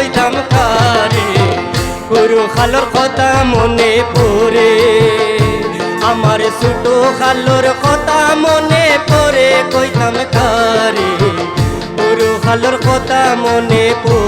কইতাম কারে খালোর কথা মনে পড়ে। আমার ছোট খালোর কথা মনে পড়ে কইতাম কারে গুরু খালোর কথা মনে পড়ে।